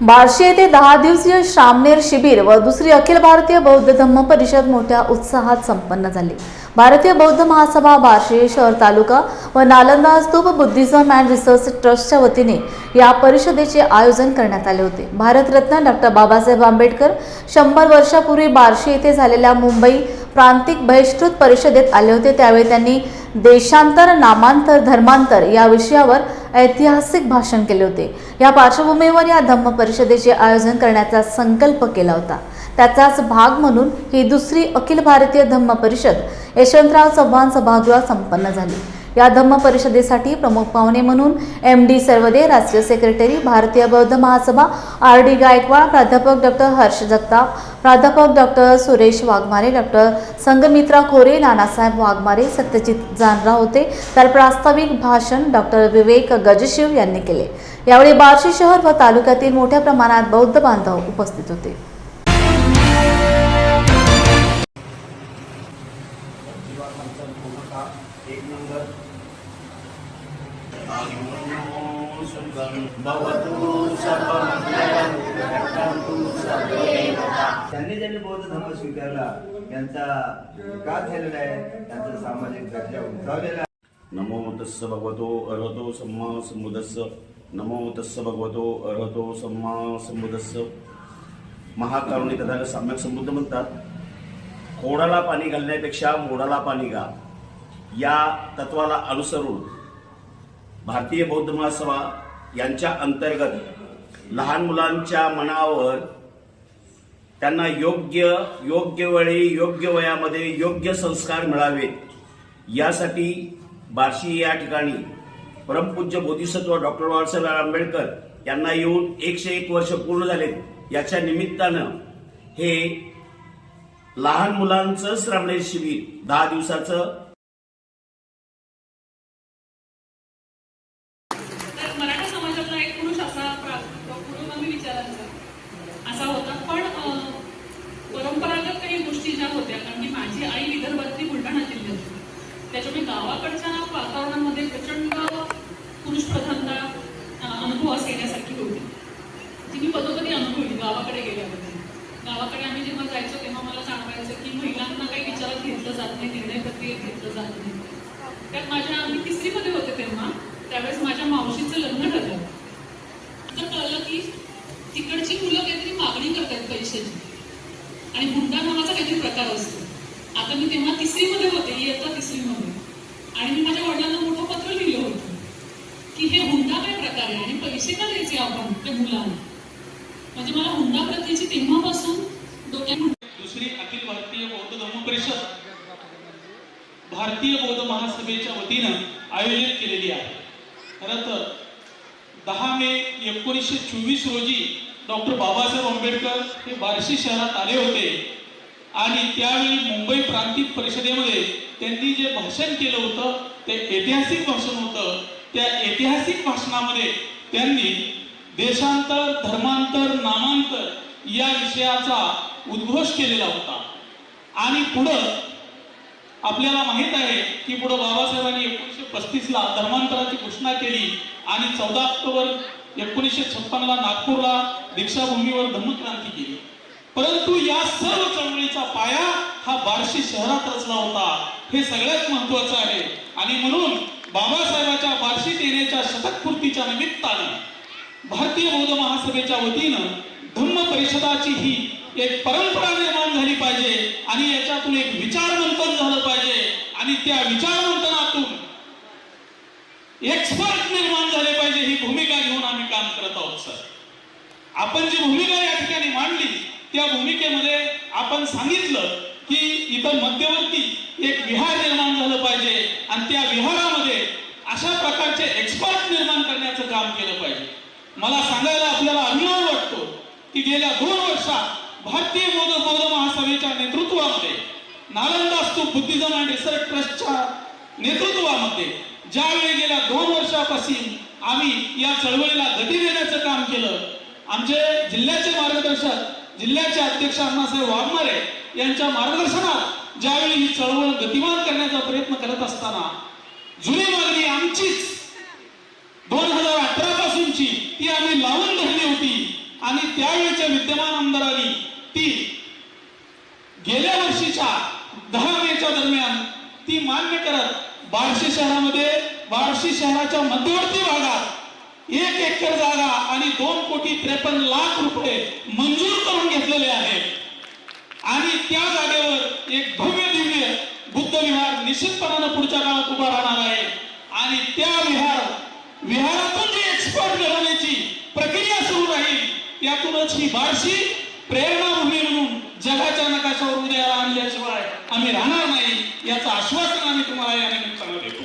बार्शी येथे दहा दिवसीय श्रामनेर शिबिर व दुसरी अखिल भारतीय बौद्ध धम्म परिषद मोठ्या उत्साहात संपन्न झाली. भारतीय बौद्ध महासभा बार्शी शहर तालुका व Nalanda Stupa Buddhism and research ट्रस्टच्या वतीने या परिषदेचे आयोजन करण्यात आले होते. भारतरत्न डॉक्टर बाबासाहेब आंबेडकर शंभर वर्षापूर्वी बार्शी येथे झालेल्या मुंबई प्रांतिक बहिष्कृत परिषदेत आले होते. त्यावेळी त्यांनी देशांतर नामांतर धर्मांतर या विषयावर ऐतिहासिक भाषण केले होते. या पार्श्वभूमीवर या धम्म परिषदेचे आयोजन करण्याचा संकल्प केला होता. त्याचाच भाग म्हणून ही दुसरी अखिल भारतीय धम्म परिषद यशवंतराव चव्हाण सभागृहात संपन्न झाली. या धम्म परिषदेसाठी प्रमुख पाहुणे म्हणून एम डी सर्वदे राष्ट्रीय सेक्रेटरी भारतीय बौद्ध महासभा आर डी गायकवाड प्राध्यापक डॉक्टर हर्ष जगताप प्राध्यापक डॉक्टर सुरेश वाघमारे डॉक्टर संगमित्रा खोरे नानासाहेब वाघमारे सत्यजित जानरा होते तर प्रास्ताविक भाषण डॉक्टर विवेक गजशिव यांनी केले. यावेळी बार्शी शहर व तालुक्यातील मोठ्या प्रमाणात बौद्ध बांधव उपस्थित होते. त्यांनी ज्यांनी बौद्ध धर्म स्वीकारला त्यांचा विकास झालेला आहे त्यांचा सामाजिक दर्जा उंचावलेला नमो तस्स भगवतो अर्हतो सम्मा संबुदस्स नमो तस्स भगवतो अर्हतो सम्मा संबुदस्स महाकारुणी कथा सम्यक संबुद्ध म्हणतात खोडाला पाणी घालण्यापेक्षा मोडाला पाणी घा. या तत्वाला अनुसरून भारतीय बौद्ध महासभा यांच्या अंतर्गत लहान मुलांच्या मनावर त्यांना योग्य योग्य वेळी योग्य वयामध्ये योग्य संस्कार मिळावेत. यासाठी बार्शी या ठिकाणी परमपूज्य बोधिसत्व डॉक्टर बाबासाहेब आंबेडकर यांना येऊन एकशे एक वर्ष पूर्ण झालेत. याच्या निमित्तानं हे लहान मुलांचं श्रमणे शिबिर दहा दिवसाचं काही होत्या कारण की माझी आई विदर्भातली बुलढाणा जिल्ह्याची त्याच्यामुळे गावाकडच्या वातावरणामध्ये प्रचंड पुरुष प्रधानता अनुभव अनुभवास येण्यासारखी होती. ती मी पदोपदी अनुभवली गावाकडे गेल्याबद्दल. गावाकडे आम्ही जेव्हा जायचो तेव्हा मला जाणवायचं की महिलांना काही विचारात घेतलं जात नाही निर्णय प्रक्रियेत घेतलं जात नाही. त्यात माझ्या आम्ही तिसरीमध्ये होते तेव्हा त्यावेळेस माझ्या मावशीचं लग्न ठरलं तर कळलं की तिकडची मुलं काहीतरी मागणी करतात पैशाची आणि हुंडा नावाचा काहीतरी प्रकार असतो आता मी तेव्हा तिसरीमध्ये होते इयत्ता तिसरीमध्ये. आणि मी माझ्या वडिलांना मोठं पत्र लिहिलं होतं की हे हुंडा काय प्रकार आहे आणि पैसे का द्यायचे आपण त्या मुलांना म्हणजे मला हुंडा प्रथेची तेव्हापासून डोक्यात दुसरी अखिल भारतीय बौद्ध धर्म परिषद भारतीय बौद्ध महासभेच्या वतीनं आयोजित केलेली आहे. खरं तर दहा मे एकोणीसशे चोवीस रोजी डॉक्टर बाबासाहेब आंबेडकर हे बार्शी शहरात आले होते. आणि त्यावेळी मुंबई प्रांतिक परिषदेमध्ये त्यांनी जे भाषण केलं होतं ते ऐतिहासिक भाषण होतं. त्या ऐतिहासिक भाषणामध्ये त्यांनी देशांतर धर्मांतर नामांतर या विषयाचा उद्घोष केलेला होता. आणि पुढं आपल्याला माहीत आहे की पुढं बाबासाहेबांनी एकोणीसशे पस्तीसला धर्मांतराची घोषणा केली आणि चौदा ऑक्टोबर एकोणीसशे छप्पनला नागपूरला दीक्षाभूमीवर धम्मक्रांती केली. परंतु या सर्व चळवळीचा पाया हा बार्शी शहरात रचला होता. हे सगळ्यात महत्वाचं आहे. आणि म्हणून बाबासाहेबांच्या बार्शी येण्याच्या शतकपूर्तीच्या निमित्ताने भारतीय बौद्ध महासभेच्या वतीनं धम्म परिषदाची ही एक परंपरा निर्माण झाली पाहिजे आणि याच्यातून एक विचार मंथन झालं पाहिजे. आणि त्या विचार मंथनातून एक्सपर्ट निर्माण झाले पाहिजे ही भूमिका घेऊन आम्ही काम करत आहोत सर. आपण जी भूमिका या ठिकाणी मांडली त्या भूमिकेमध्ये आपण सांगितलं की इथं मध्यवर्ती एक विहार निर्माण झालं पाहिजे आणि त्या विहारामध्ये अशा प्रकारचे एक्सपर्ट निर्माण करण्याचं काम केलं पाहिजे. मला सांगायला आपल्याला अभिमान वाटतो की गेल्या दोन वर्षात भारतीय बौद्ध बौद्ध महासभेच्या नेतृत्वामध्ये Nalanda Stupa Buddhism and research ट्रस्टच्या नेतृत्वामध्ये ज्यावेळी गेल्या दोन वर्षापासून आम्ही या चळवळीला गती देण्याचं काम केलं आमचे जिल्ह्याचे मार्गदर्शक जिल्ह्याचे अध्यक्ष अण्णासाहेब वाघमारे यांच्या मार्गदर्शनात ज्यावेळी ही चळवळ गतिमान करण्याचा प्रयत्न करत असताना जुनी मागणी आमचीच. दोन हजार अठरा पासूनची ती आम्ही लावून धरली होती आणि त्यावेळेच्या विद्यमान आमदारांनी ती गेल्या वर्षीच्या दहा मेच्या दरम्यान ती मान्य करत बार्शी शहरामध्ये बार्शी शहराच्या मध्यवर्ती भागात एक एकर जागा आणि दोन कोटी त्रेपन्न लाख रुपये मंजूर करून घेतलेले आहेत. आणि त्या जागेवर एक भव्य दिव्य बुद्ध विहार निश्चितपणानं पुढच्या काळात उभा राहणार आहे. आणि त्या विहार विहारातून जी एक्सपर्ट घडवण्याची प्रक्रिया सुरू राहील त्यातूनच ही बारशी प्रेरणाभूमी म्हणून जगाच्या नकाशावर उद्याला आणल्याशिवाय आम्ही राहणार नाही याचं आश्वासन आम्ही तुम्हाला या निमित्तानं देतो.